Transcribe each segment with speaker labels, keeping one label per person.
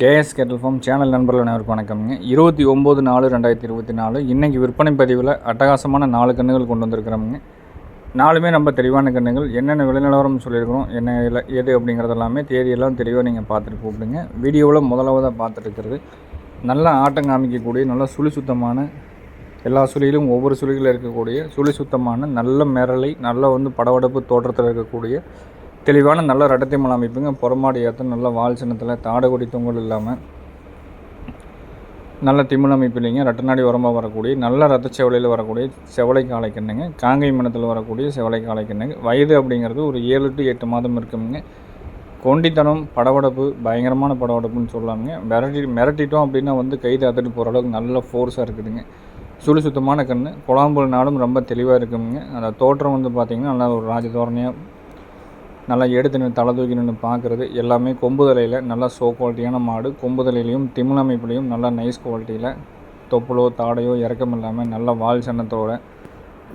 Speaker 1: KS கேட்டல் form channel நண்பர்கள் அனைவருக்கும் வணக்கம்ங்க. இருபத்தி ஒம்பது நாலு ரெண்டாயிரத்தி இருபத்தி நாலு. இன்றைக்கி விற்பனை பதிவில் அட்டகாசமான நாலு கன்றுகள் கொண்டு வந்திருக்கிறோமுங்க. நாலுமே நம்ம தெளிவான கன்றுகள் என்னென்ன விளைநிலவரம் சொல்லியிருக்கிறோம் என்ன இல்லை எது அப்படிங்கிறது எல்லாமே தேதியெல்லாம் தெளிவாக நீங்கள் பார்த்துட்டு கூப்பிடுங்க. வீடியோவில் முதலாவதாக பார்த்துட்டு நல்லா நல்ல ஆட்டம் காமிக்கக்கூடிய நல்ல சுழி சுத்தமான எல்லா சுழியிலும் ஒவ்வொரு சுழிகளில் இருக்கக்கூடிய சுழி சுத்தமான நல்ல மிரளை நல்ல வந்து படவடப்பு தோற்றத்தில் இருக்கக்கூடிய தெளிவான நல்ல ரெட்டத்தை மலை அமைப்புங்க. புறமாடி ஏற்ற நல்ல வால் சின்னத்தில் தாடகுடி தொங்கல் இல்லாமல் நல்ல திமிழ் அமைப்பு இல்லைங்க. ரெட்டநாடி உரமாக வரக்கூடிய நல்ல ரத்த செவலையில் வரக்கூடிய செவலை காளை கண்ணுங்க காங்கை மனத்தில் வரக்கூடிய செவலை காளை கண்ணுங்க வயது அப்படிங்கிறது ஒரு ஏழு டு எட்டு மாதம் இருக்குங்க. கொண்டித்தனம் படவடப்பு பயங்கரமான படவடப்புன்னு சொல்லலாமுங்க மிரட்டி மிரட்டிட்டோம் அப்படின்னா வந்து கைது அத்துட்டு போகிற அளவுக்கு நல்ல ஃபோர்ஸாக இருக்குதுங்க. சுழி சுத்தமான கண் குழாம்புல் நாளும் ரொம்ப தெளிவாக இருக்குங்க. அந்த தோற்றம் வந்து பார்த்திங்கன்னா நல்லா ஒரு ராஜதோரணையாக நல்லா எடுத்து நின்று தலை தூக்கி நின்று பார்க்குறது எல்லாமே கொம்புதலையில் நல்லா சோ குவாலிட்டியான மாடு. கொம்புதலையிலையும் திமிழ் அமைப்புலையும் நல்லா நைஸ் குவாலிட்டியில் தொப்புளோ தாடையோ இறக்கம் இல்லாமல் நல்லா வால் சன்னத்தோட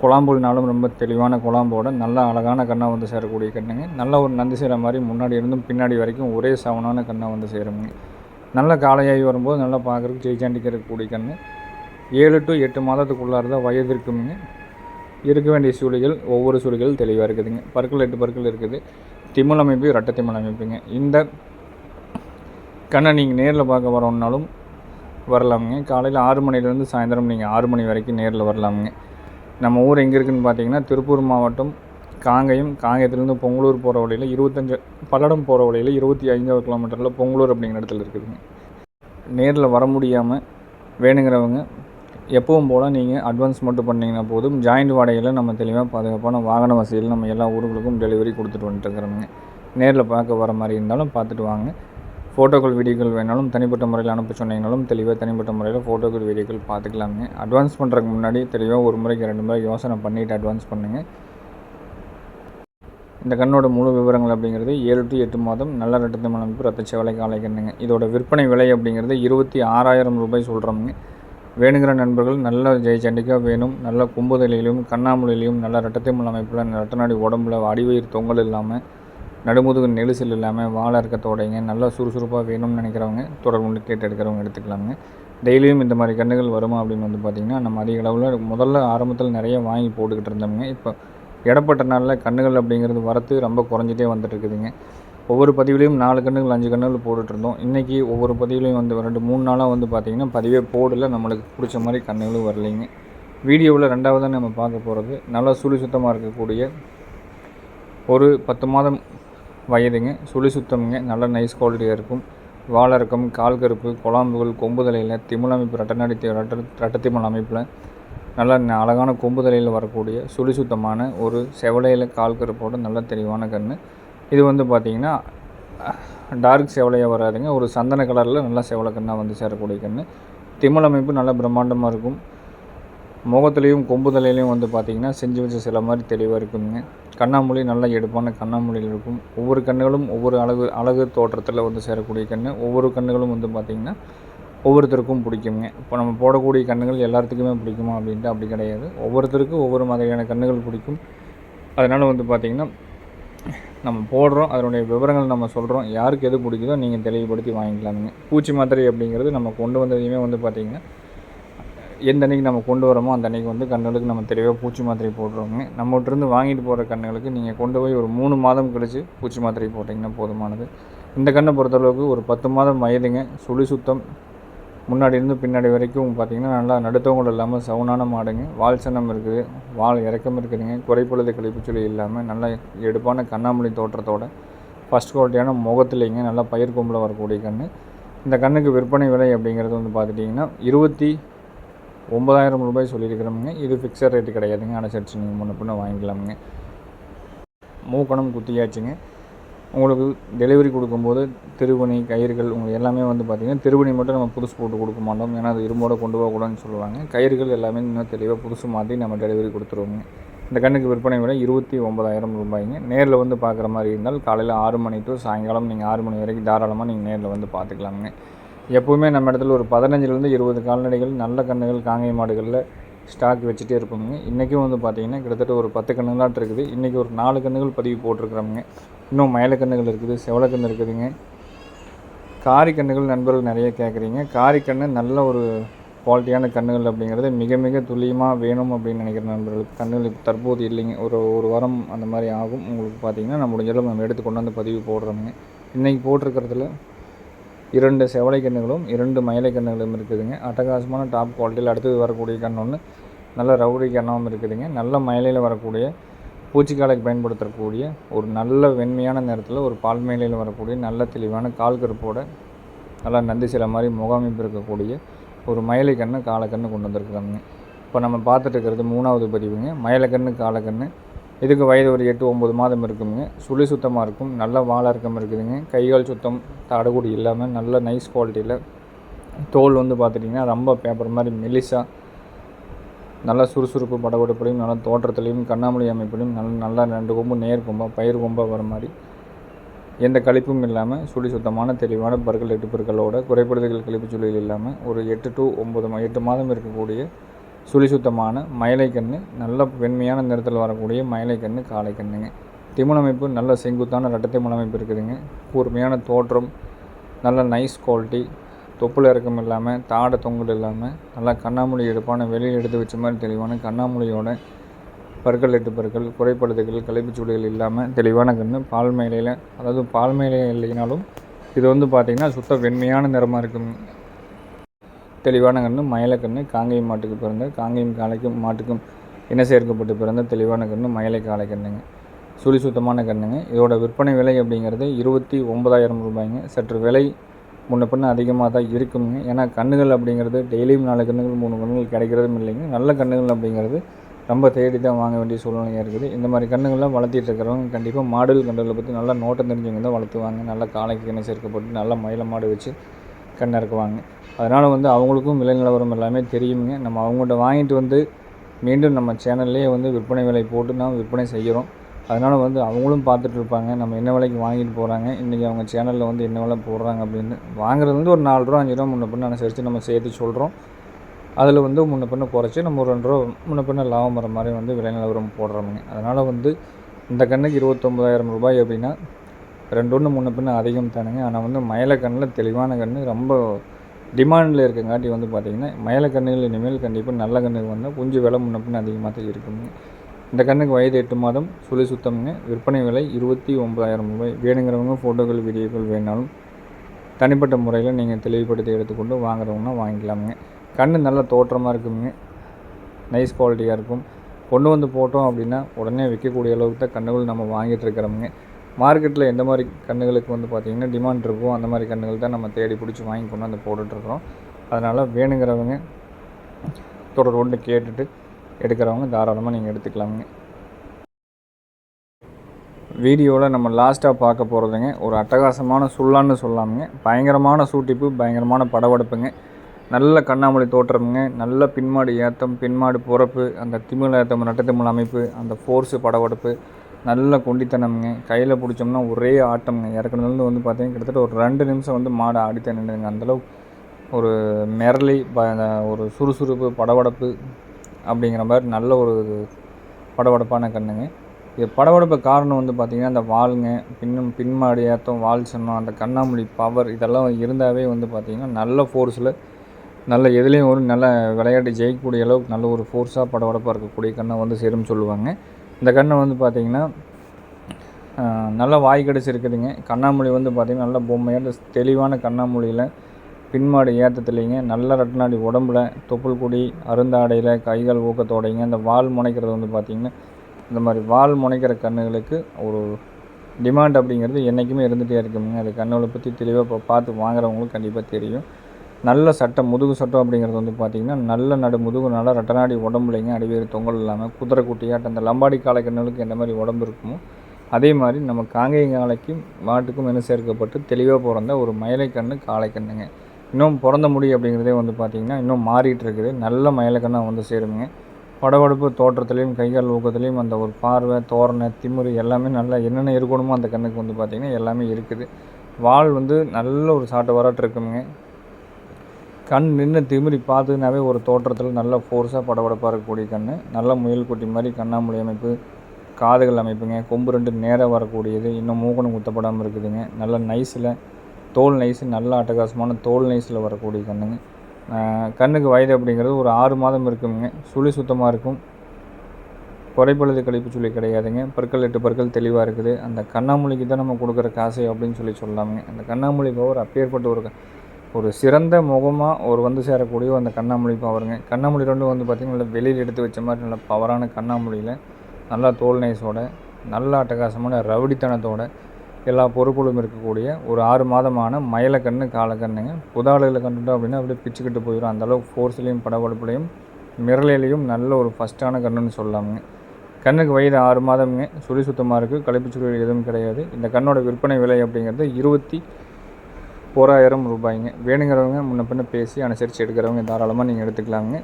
Speaker 1: குழாம்புனாலும் ரொம்ப தெளிவான குழாம்போட நல்ல அழகான கண்ணாக வந்து சேரக்கூடிய கண்ணுங்க. நல்ல ஒரு நந்தி செய்கிற மாதிரி முன்னாடி இருந்தும் பின்னாடி வரைக்கும் ஒரே சவனான கண்ணாக வந்து சேருங்க. நல்ல காளையாகி வரும்போது நல்லா பார்க்குறதுக்கு ஜெயிச்சாண்டிக்கு இருக்கக்கூடிய கண்ணு. ஏழு டு எட்டு மாதத்துக்குள்ளார தான் வயது இருக்குங்க. இருக்க வேண்டிய சூழிகள் ஒவ்வொரு சூழிகள் தெளிவாக இருக்குதுங்க. பற்கள் எட்டு பற்கள் இருக்குது. திமிழ் அமைப்பு ரெட்டை திமிழ் அமைப்புங்க. இந்த கண்ணை நீங்கள் நேரில் பார்க்க வரோம்னாலும் வரலாமுங்க. காலையில் ஆறு மணிலேருந்து சாயந்தரம் நீங்கள் ஆறு மணி வரைக்கும் நேரில் வரலாமுங்க. நம்ம ஊர் எங்கே இருக்குதுன்னு பார்த்தீங்கன்னா திருப்பூர் மாவட்டம் காங்கயம். காங்கயத்துலேருந்து பொங்கலூர் போகிற வழியில் இருபத்தஞ்சு பல்லடம் போகிற வழியில் இருபத்தி ஐந்தாவது கிலோமீட்டரில் பொங்கலூர் அப்படிங்கிற இடத்துல இருக்குதுங்க. நேரில் வர முடியாமல் வேணுங்கிறவங்க எப்பவும் போல் நீங்கள் அட்வான்ஸ் மட்டும் பண்ணிங்கன்னா போதும். ஜாயிண்ட் வாடகையில் நம்ம தெளிவாக பாதுகாப்பான வாகன வசதியில் நம்ம எல்லா ஊர்களுக்கும் டெலிவரி கொடுத்துட்டு வந்துட்டுருக்குறோங்க நேரில் பார்க்க வர மாதிரி இருந்தாலும் பார்த்துட்டு வாங்க. ஃபோட்டோக்கள் வீடியோக்கள் வேணாலும் தனிப்பட்ட முறையில் அனுப்ப சொன்னீங்கனாலும் தெளிவாக தனிப்பட்ட முறையில் ஃபோட்டோக்கள் வீடியோக்கள் பார்த்துக்கலாங்க. அட்வான்ஸ் பண்ணுறதுக்கு முன்னாடி தெளிவாக ஒரு முறைக்கு ரெண்டு முறை யோசனை பண்ணிவிட்டு அட்வான்ஸ் பண்ணுங்கள் இந்த கண்ணோட முழு விவரங்கள் அப்படிங்கிறது ஏழு டு எட்டு மாதம் நல்ல ரெட்டத்தை அமைப்பு ரத்த சேவலை காலை கண்ணுங்க. இதோட விற்பனை விலை அப்படிங்கிறது இருபத்தி ஆறாயிரம் ரூபாய் சொல்கிறோமுங்க வேணுங்கிற நண்பர்கள் நல்ல ஜெயச்சண்டிக்காக வேணும் நல்ல கும்புதலையிலும் கண்ணாமூலையிலையும் நல்ல ரெட்டத்தை முள் அமைப்பில் ரெட்டநாடி உடம்புல அடிவயிறு தொங்கல் இல்லாமல் நடுமுதுகு நெரிசல் இல்லாமல் வாழை இருக்கத்தோடைங்க நல்லா சுறுசுறுப்பாக வேணும்னு நினைக்கிறவங்க தொடர்பு கேட்டு எடுக்கிறவங்க எடுத்துக்கலாங்க டெய்லியும் இந்த மாதிரி கண்ணுகள் வருமா அப்படின்னு வந்து பார்த்திங்கன்னா நம்ம அதிக அளவில் முதல்ல ஆரம்பத்தில் நிறைய வாங்கி போட்டுக்கிட்டு இருந்தோம்ங்க. இப்போ இடப்பட்ட நாளில் கண்ணுகள் அப்படிங்கிறது வரத்து ரொம்ப குறைஞ்சிட்டே வந்துட்டு இருக்குதுங்க. ஒவ்வொரு பதிவுலையும் நாலு கண்ணுகள் அஞ்சு கண்ணுகள் போட்டுட்ருந்தோம். இன்றைக்கி ஒவ்வொரு பதிவுலையும் வந்து ரெண்டு மூணு நாளாக வந்து பார்த்திங்கன்னா பதிவே போடல. நம்மளுக்கு பிடிச்ச மாதிரி கண்ணுகளும் வரலைங்க. வீடியோவில் ரெண்டாவதாக நம்ம பார்க்க போகிறது நல்லா சுழி சுத்தமாக இருக்கக்கூடிய ஒரு பத்து மாதம் வயதுங்க. சுழி சுத்தம்ங்க. நல்ல நைஸ் குவாலிட்டியாக இருக்கும். வாழறக்கம் கால் கருப்பு குழாம்புகள் கொம்புதலையில் திமிழ் அமைப்பு ரெட்டநாடி ரெட்ட ரெட்டத்திமிழ் அமைப்பில் நல்ல அழகான கொம்புதலையில் வரக்கூடிய சுழி சுத்தமான ஒரு செவலையில் கால் கருப்போட நல்ல தெளிவான கன்று இது வந்து பார்த்திங்கன்னா டார்க் செவலையாக வராதுங்க. ஒரு சந்தன கலரில் நல்லா செவலை கண்ணாக வந்து சேரக்கூடிய கண் திமிழ் அமைப்பு நல்லா பிரம்மாண்டமாக இருக்கும். முகத்துலேயும் கொம்புதலையிலையும் வந்து பார்த்திங்கன்னா செஞ்சு வச்ச சில மாதிரி தெளிவாக இருக்குங்க. கண்ணாமூலி நல்லா எடுப்பான கண்ணாமூலியில் இருக்கும். ஒவ்வொரு கண்ணுகளும் ஒவ்வொரு அழகு அழகு தோற்றத்தில் வந்து சேரக்கூடிய கண் ஒவ்வொரு கண்ணுகளும் வந்து பார்த்திங்கன்னா ஒவ்வொருத்தருக்கும் பிடிக்குங்க. இப்போ நம்ம போடக்கூடிய கண்ணுகள் எல்லாத்துக்குமே பிடிக்குமா அப்படின்ட்டு அப்படி கிடையாது. ஒவ்வொருத்தருக்கும் ஒவ்வொரு மாதிரியான கண்ணுகள் பிடிக்கும். அதனால் வந்து பார்த்திங்கன்னா நம்ம போடுறோம் அதனுடைய விவரங்கள் நம்ம சொல்கிறோம் யாருக்கு எது பிடிக்குதோ நீங்கள் தெளிவுபடுத்தி வாங்கிக்கலாமுங்க. பூச்சி மாத்திரை அப்படிங்கிறது நம்ம கொண்டு வந்ததையுமே வந்து பார்த்திங்கன்னா எந்த அன்றைக்கி நம்ம கொண்டு வரோமோ அந்த அன்றைக்கி வந்து கண்ணுகளுக்கு நம்ம தெளிவாக பூச்சி மாத்திரை போடுறோங்க. நம்மகிட்டருந்து வாங்கிட்டு போகிற கண்ணுகளுக்கு நீங்கள் கொண்டு போய் ஒரு மூணு மாதம் கழித்து பூச்சி மாத்திரை போட்டிங்கன்னா போதுமானது. இந்த கண்ணை பொறுத்தளவுக்கு ஒரு பத்து மாதம் வயதுங்க சுழி சுத்தம் முன்னாடி இருந்து பின்னாடி வரைக்கும் பார்த்திங்கன்னா நல்லா நடுத்தவங்களும் இல்லாமல் சவுனான மாடுங்க. வால் சன்னம் இருக்குது. வால் இறக்கம் இருக்குதுங்க. குறைப்பொழுது கழிப்புச்சொலி இல்லாமல் நல்லா எடுப்பான கண்ணாமொழி தோற்றத்தோட ஃபஸ்ட் குவாலிட்டியான முகத்துலேங்க நல்லா பயிர் கொம்பில் வரக்கூடிய கண் இந்த கண்ணுக்கு விற்பனை விலை அப்படிங்கிறது வந்து பார்த்துட்டிங்கன்னா இருபத்தி ஒம்பதாயிரம் ரூபாய் சொல்லியிருக்கிறோமுங்க. இது ஃபிக்ஸட் ரேட்டு கிடையாதுங்க. அனுசரித்து நீங்கள் முன்ன பின்ன வாங்கிக்கலாமுங்க. மூக்கணம் குத்தியாச்சுங்க. உங்களுக்கு டெலிவரி கொடுக்கும்போது திருவணி கயிறுகள் உங்களுக்கு எல்லாமே வந்து பார்த்திங்கன்னா திருவணி மட்டும் நம்ம புதுசு போட்டு கொடுக்க மாட்டோம். ஏன்னா அது இரும்போட கொண்டு போகக்கூடாதுன்னு சொல்லுவாங்க. கயிறுகள் எல்லாமே இன்னும் தெளிவாக புதுசு மாற்றி நம்ம டெலிவரி கொடுத்துருவோங்க. இந்த கண்ணுக்கு விற்பனை விலை இருபத்தி ஒம்பதாயிரம் ரூபாய்ங்க. நேரில் வந்து பார்க்குற மாதிரி இருந்தால் காலையில் ஆறு மணி டு சாயங்காலம் நீங்கள் ஆறு மணி வரைக்கும் தாராளமாக நீங்கள் நேரில் வந்து பார்த்துக்கலாமுங்க எப்போவுமே நம்ம இடத்துல ஒரு பதினஞ்சுலேருந்து இருபது கால்நடைகள் நல்ல கண்ணுகள் காங்கை மாடுகளில் ஸ்டாக் வச்சுட்டே இருப்போங்க இன்றைக்கும் வந்து பார்த்திங்கன்னா கிட்டத்தட்ட ஒரு பத்து கண்ணுகளாட்டு இருக்குது. இன்றைக்கி ஒரு நாலு கண்ணுகள் பதிவு போட்டிருக்கிறோமுங்க. இன்னும் மயில கண்ணுகள் இருக்குது செவலக்கன்று இருக்குதுங்க. காரி கண்ணுகள் நண்பர்கள் நிறைய கேட்குறீங்க காரி கண்ணு நல்ல ஒரு குவாலிட்டியான கண்ணுகள் அப்படிங்கிறது மிக மிக துல்லியமாக வேணும் அப்படின்னு நினைக்கிற நண்பர்களுக்கு. கன்றுகள் இப்போ தற்போது இல்லைங்க. ஒரு ஒரு வாரம் அந்த மாதிரி ஆகும். உங்களுக்கு பார்த்தீங்கன்னா நம்ம முடிஞ்சளவு நம்ம எடுத்து கொண்டு வந்து பதிவு போடுறோமுங்க. இன்றைக்கி போட்டிருக்கிறதுல இரண்டு செவலை கண்ணுகளும் இரண்டு மயிலை கண்ணுகளும் இருக்குதுங்க. அட்டகாசமான டாப் குவாலிட்டியில் அடுத்தது வரக்கூடிய கண் ஒன்று நல்ல ரவுடி கண்ணாகவும் இருக்குதுங்க. நல்ல மயிலையில் வரக்கூடிய பூச்சிக்காலைக்கு பயன்படுத்தக்கூடிய ஒரு நல்ல வெண்மையான நேரத்தில் ஒரு பால் மயிலையில் வரக்கூடிய நல்ல தெளிவான கால் கருப்போட நல்லா நந்தி சில மாதிரி முகாமைப்பு இருக்கக்கூடிய ஒரு மயிலை கன்று காலக்கன்று கொண்டு வந்திருக்கிறாங்க. இப்போ நம்ம பார்த்துட்டு இருக்கிறது மூணாவது பதிவுங்க. மயிலக்கன்று காலக்கன்று இதுக்கு வயது ஒரு எட்டு ஒம்பது மாதம் இருக்குங்க. சுழி சுத்தமாக இருக்கும். நல்ல வாழர்க்கம் இருக்குதுங்க. கைகால் சுத்தம் தடகுடி இல்லாமல் நல்ல நைஸ் குவாலிட்டியில் தோல் வந்து பார்த்துட்டிங்கன்னா ரொம்ப பேப்பர் மாதிரி மெலிசாக நல்ல சுறுசுறுப்பு படபடப்புலையும் நல்ல தோற்றத்துலையும் கண்ணாமொழி அமைப்புலையும் நல்ல நல்லா ரெண்டு கொம்பு நேர் கொம்பாக பயிர் கொம்பாக வர மாதிரி எந்த கழிப்பும் இல்லாமல் சுழி சுத்தமான தெளிவான பற்கள் எட்டு பற்களோட குறைபடுதல்கள் கழிப்பு சுழிகள் இல்லாமல் ஒரு எட்டு டு ஒம்பது எட்டு மாதம் இருக்கக்கூடிய சுழி சுத்தமான மயிலை கன்று நல்ல வெண்மையான நிறத்தில் வரக்கூடிய மயிலை கன்று காளை கண்ணுங்க திமுனமைப்பு நல்ல செங்குத்தான ரெட்டத்தை முனமைப்பு இருக்குதுங்க. கூர்மையான தோற்றம் நல்ல நைஸ் குவாலிட்டி தொப்புள் இறக்கம் இல்லாமல் தாடை தொங்கல் இல்லாமல் நல்லா கண்ணாமூலி எடுப்பான வெளியில் எடுத்து வச்ச மாதிரி தெளிவான கண்ணாமூலியோட பற்கள் எட்டு பற்கள் குறைப்படுத்துகள் கலைப்புச்சூடுகள் இல்லாமல் தெளிவான கன்று பால் மேலையில் அதாவது பால் இல்லைனாலும் இது வந்து பார்த்திங்கன்னா சுத்த வெண்மையான நிறமாக இருக்கும் தெளிவான கன்று மயிலக்கன்று காங்கேயம் மாட்டுக்கு பிறந்த காங்கேயம் காளைக்கும் மாட்டுக்கும் இன சேர்க்கப்பட்டு பிறந்த தெளிவான கன்று மயிலை காளை கண்ணுங்க. சுழி சுத்தமான கண்ணுங்க. இதோட விற்பனை விலை அப்படிங்கிறது இருபத்தி ஒன்பதாயிரம் ரூபாய்ங்க. சற்று விலை முன்ன பின்ன அதிகமாக தான் இருக்குங்க. ஏன்னா கண்ணுகள் அப்படிங்கிறது டெய்லியும் நாலு கண்ணுகள் மூணு கண்ணுகள் கிடைக்கிறதும் இல்லைங்க. நல்ல கண்ணுகள் அப்படிங்கிறது ரொம்ப தேடி தான் வாங்க வேண்டிய சூழ்நிலையாக இருக்குது. இந்த மாதிரி கண்ணுகள்லாம் வளர்த்திட்டு இருக்கிறவங்க கண்டிப்பாக மாடுகள் கண்டுகளை பற்றி நல்லா நோட்டம் தெரிஞ்சவங்க தான் வளர்த்துவாங்க. நல்லா காலைக்கு கண்ணை சேர்க்கப்பட்டு நல்லா மயில மாடு வச்சு கண்ணை இறக்குவாங்க. அதனால் வந்து அவங்களுக்கும் விலை நிலவரம் எல்லாமே தெரியுங்க. நம்ம அவங்கள்ட்ட வாங்கிட்டு வந்து மீண்டும் நம்ம சேனல்லேயே வந்து விற்பனை விலை போட்டு நான் விற்பனை செய்கிறோம். அதனால் வந்து அவங்களும் பார்த்துட்டு இருப்பாங்க நம்ம என்ன விலைக்கு வாங்கிட்டு போகிறாங்க இன்றைக்கி அவங்க சேனலில் வந்து என்ன விலை போடுறாங்க அப்படின்னு. வாங்குறது வந்து ஒரு நாலு ரூபா அஞ்சு ரூபா முன்ன பின்ன அனுசரித்து நம்ம சேர்த்து சொல்கிறோம் அதில் வந்து முன்ன பின்ன குறைச்சி நம்ம ஒரு ரெண்டு ரூபா முன்ன பின்ன லாபம் வர மாதிரி வந்து விலை நிலவரம் போடுறோமுங்க. அதனால் வந்து இந்த கண்ணுக்கு இருபத்தொம்பதாயிரம் ரூபாய் அப்படின்னா ரெண்டு ஒன்று முன்ன பின்ன அதிகம் தானுங்க. ஆனால் வந்து மயில கண்ணில் தெளிவான கன்று ரொம்ப டிமாண்டில் இருக்கங்காட்டி வந்து பார்த்திங்கன்னா மயில கன்றுகள் இனிமேல் கண்டிப்பாக நல்ல கண்ணுக்கு வந்தால் கொஞ்சம் விலை முன்னப்புன்னு அதிகமாக தான் இருக்குங்க. இந்த கண்ணுக்கு வயது எட்டு மாதம் சுழி சுத்தம்ங்க. விற்பனை விலை இருபத்தி ஒம்பதாயிரம் ரூபாய். வேணுங்கிறவங்க ஃபோட்டோக்கள் வீடியோக்கள் வேணாலும் தனிப்பட்ட முறையில் நீங்கள் தெளிவுபடுத்தி எடுத்துக்கொண்டு வாங்குறவங்கன்னா வாங்கிக்கலாமுங்க. கண் நல்ல தோற்றமாக இருக்குங்க. நைஸ் குவாலிட்டியாக இருக்கும். கொண்டு வந்து போட்டோம் அப்படின்னா உடனே விற்கக்கூடிய அளவுக்கு தான் கண்ணுகள் நம்ம வாங்கிட்டு இருக்கிறோமுங்க. மார்க்கெட்டில் எந்த மாதிரி கண்ணுகளுக்கு வந்து பார்த்திங்கன்னா டிமாண்ட் இருக்கோ அந்த மாதிரி கண்ணுகள் தான் நம்ம தேடி பிடிச்சி வாங்கி கொண்டு வந்து போட்டுட்ருக்குறோம். அதனால் வேணுங்கிறவங்க தொடர் ஒன்று கேட்டுட்டு எடுக்கிறவங்க தாராளமாக நீங்கள் எடுத்துக்கலாமுங்க. வீடியோவில் நம்ம லாஸ்ட்டாக பார்க்க போகிறதுங்க ஒரு அட்டகாசமான சுல்லான்னு சொல்லாமுங்க. பயங்கரமான சூட்டிப்பு பயங்கரமான படவெடுப்புங்க. நல்ல கண்ணாமொழி தோற்றமுங்க. நல்ல பின்மாடு ஏத்தம் பின்மாடு பிறப்பு அந்த திமிழ் ஏத்தம் நட்டத்திமிழ் அமைப்பு அந்த ஃபோர்ஸு படவடுப்பு நல்ல கொண்டித்தனம்ங்க. கையில் பிடிச்சோம்னா ஒரே ஆட்டம்ங்க. இறக்குனதுலேருந்து வந்து பார்த்தீங்கன்னா கிட்டத்தட்ட ஒரு ரெண்டு நிமிஷம் வந்து மாடு ஆடித்தான் நின்றுங்க அந்தளவுக்கு ஒரு மிரளி ப ஒரு சுறுசுறுப்பு படபடப்பு அப்படிங்கிற மாதிரி நல்ல ஒரு படபடப்பான கண்ணுங்க. இது படபடப்பு காரணம் வந்து பார்த்திங்கன்னா அந்த வாளுங்க பின்னும் பின்மாடி ஏற்றம் வால் சொன்னோம் அந்த கண்ணாமொழி பவர் இதெல்லாம் இருந்தாவே வந்து பார்த்திங்கன்னா நல்ல ஃபோர்ஸில் நல்ல எதுலேயும் ஒரு நல்ல விளையாட்டு ஜெயிக்கக்கூடிய அளவுக்கு நல்ல ஒரு ஃபோர்ஸாக படபடப்பாக இருக்கக்கூடிய கண்ணை வந்து சேரும்னு சொல்லுவாங்க. இந்த கண்ணை வந்து பார்த்திங்கன்னா நல்ல வாய் கிடச்சிருக்குதுங்க. இருக்குதுங்க வந்து பார்த்திங்கன்னா நல்ல பொம்மையாக தெளிவான கண்ணாமூலியில் பின்மாடு ஏற்றத்துலேங்க நல்ல ரட்னாடி உடம்புல தொப்புள் கொடி அருந்தாடையில் கைகள் ஊக்கத்தோடைங்க இந்த வால் முனைக்கிறது வந்து பார்த்திங்கன்னா இந்த மாதிரி வால் முனைக்கிற கண்ணுகளுக்கு ஒரு டிமாண்ட் அப்படிங்கிறது என்றைக்குமே இருந்துகிட்டே இருக்குங்க. அது கண்ணுகளை பற்றி தெளிவாக இப்போ பார்த்து வாங்குறவங்களுக்கு கண்டிப்பாக தெரியும். நல்ல சட்டம் முதுகு சட்டம் அப்படிங்கிறது வந்து பார்த்திங்கன்னா நல்ல நடு முதுகு நல்லா ரெட்டநாடி உடம்புலைங்க அடிவேறு தொங்கல் இல்லாமல் குதிரை குட்டியாட்ட அந்த லம்பாடி காலை எந்த மாதிரி உடம்பு இருக்குமோ அதே மாதிரி நம்ம காங்கேய காளைக்கும் மாட்டுக்கும் என்ன சேர்க்கப்பட்டு தெளிவாக பிறந்த ஒரு மயிலைக்கண்ணு காளை இன்னும் பிறந்த முடி அப்படிங்கிறதே வந்து பார்த்திங்கன்னா இன்னும் மாறிட்டு இருக்குது நல்ல மயிலைக்கண்ணாக வந்து சேருங்க படபடுப்பு தோற்றத்துலேயும் கைகால் ஊக்கத்துலேயும் அந்த ஒரு பார்வை தோரணை திமுறு எல்லாமே நல்லா என்னென்ன இருக்கணுமோ அந்த கண்ணுக்கு வந்து பார்த்திங்கன்னா எல்லாமே இருக்குது. வால் வந்து நல்ல ஒரு சாட்டு வராட்டு இருக்குங்க கண் நின்று திமிரி பார்த்துனாவே ஒரு தோற்றத்தில் நல்ல ஃபோர்ஸாக படபடப்பாக இருக்கக்கூடிய கண் நல்ல முயல் குட்டி மாதிரி கண்ணாமூலி அமைப்பு காதுகள் அமைப்புங்க. கொம்பு ரெண்டு நேராக வரக்கூடியது. இன்னும் மூக்கணும் குத்தப்படாமல் இருக்குதுங்க. நல்ல நைஸில் தோல் நைஸ் நல்ல அட்டகாசமான தோல் நைஸில் வரக்கூடிய கண்ணுங்க. கண்ணுக்கு வயது அப்படிங்கிறது ஒரு ஆறு மாதம் இருக்குங்க. சுழி சுத்தமாக இருக்கும். குறைப்பழுது கழிப்பு சொல்லி கிடையாதுங்க. பற்கள் எட்டு பற்கள் தெளிவாக இருக்குது. அந்த கண்ணாமூலிக்கு தான் நம்ம கொடுக்குற காசு அப்படின்னு சொல்லி சொல்லலாமுங்க அந்த கண்ணாமூலி பவர் அப்பேற்பட்ட ஒரு க- ஒரு சிறந்த முகமாக ஒரு வந்து சேரக்கூடிய அந்த கண்ணாமூலி பவருங்க கண்ணாமூலி ரெண்டும் வந்து பார்த்திங்கன்னா வெளியில் எடுத்து வச்ச மாதிரி நல்ல பவரான கண்ணாமூலியில் நல்லா தோல் நைஸோட நல்ல அட்டகாசமான ரவுடித்தனத்தோட எல்லா பொறுப்புகளும் இருக்கக்கூடிய ஒரு ஆறு மாதமான மயிலக்கண்ணு காலக்கண்ணுங்க. புதாளில் கண்டுட்டோம் அப்படின்னா அப்படியே பிச்சுக்கிட்டு போயிடும் அந்தளவுக்கு ஃபோர்ஸ்லேயும் படபடுப்புலையும் மிரலையிலையும் நல்ல ஒரு ஃபஸ்ட்டான கண்ணுன்னு சொல்லலாமுங்க. கண்ணுக்கு வயது ஆறு மாதம்ங்க. சுழி சுத்தமாக இருக்குது கழிப்புச்சுருள் எதுவும் கிடையாது. இந்த கண்ணோட விற்பனை விலை அப்படிங்கிறது இருபத்தி ஓராயிரம் ரூபாய்ங்க. வேணுங்கிறவங்க முன்ன பின்ன பேசி அனுசரித்து எடுக்கிறவங்க தாராளமாக நீங்கள் எடுத்துக்கலாங்க.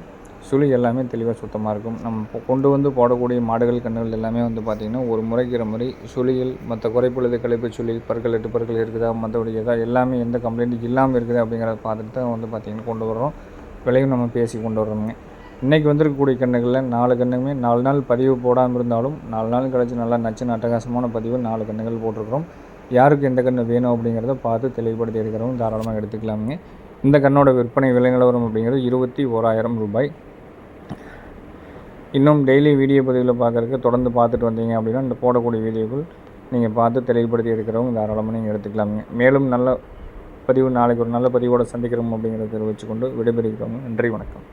Speaker 1: சுழி எல்லாமே தெளிவாக சுத்தமாக இருக்கும். நம்ம கொண்டு வந்து போடக்கூடிய மாடுகள் கண்ணுகள் எல்லாமே வந்து பார்த்திங்கன்னா ஒரு முறைக்கிற முறை சுழியில் மற்ற குறைப்புள்ளது கழிப்பு சுழி பற்கள் எட்டு பற்கள் இருக்குதா மற்றபடி எதாவது எல்லாமே எந்த கம்ப்ளைண்ட் இல்லாமல் இருக்குது அப்படிங்கிறத பார்த்துட்டு தான் வந்து பார்த்திங்கன்னா கொண்டு வர்றோம். விலையும் நம்ம பேசி கொண்டு வர்றோங்க. இன்றைக்கி வந்திருக்கக்கூடிய கண்ணுகளில் நாலு கண்ணுமே நாலு நாள் பதிவு போடாமல் இருந்தாலும் நாலு நாள் கழிச்சு நல்லா நச்சுன்னு அட்டகாசமான பதிவு நாலு கண்ணுகள் போட்டிருக்கிறோம். யாருக்கு எந்த கன்று வேணும் அப்படிங்கிறத பார்த்து தெளிவுபடுத்தி எடுக்கிறவங்க தாராளமாக எடுத்துக்கலாமுங்க. இந்த கண்ணோட விற்பனை விலை நிலவரம் அப்படிங்கிறது இருபத்தி ஓராயிரம் ரூபாய். இன்னும் டெய்லி வீடியோ பதிவில் பார்க்குறதுக்கு தொடர்ந்து பார்த்துட்டு வந்தீங்க அப்படின்னா இந்த போடக்கூடிய வீடியோக்கள் நீங்கள் பார்த்து தெளிவுபடுத்தி எடுக்கிறவங்க தாராளமாக நீங்கள் எடுத்துக்கலாமுங்க. மேலும் நல்ல பதிவு நாளைக்கு ஒரு நல்ல பதிவோடு சந்திக்கிறோம் அப்படிங்கிறத தெரிவித்துக்கொண்டு விடைபெறுகிறோம். நன்றி வணக்கம்.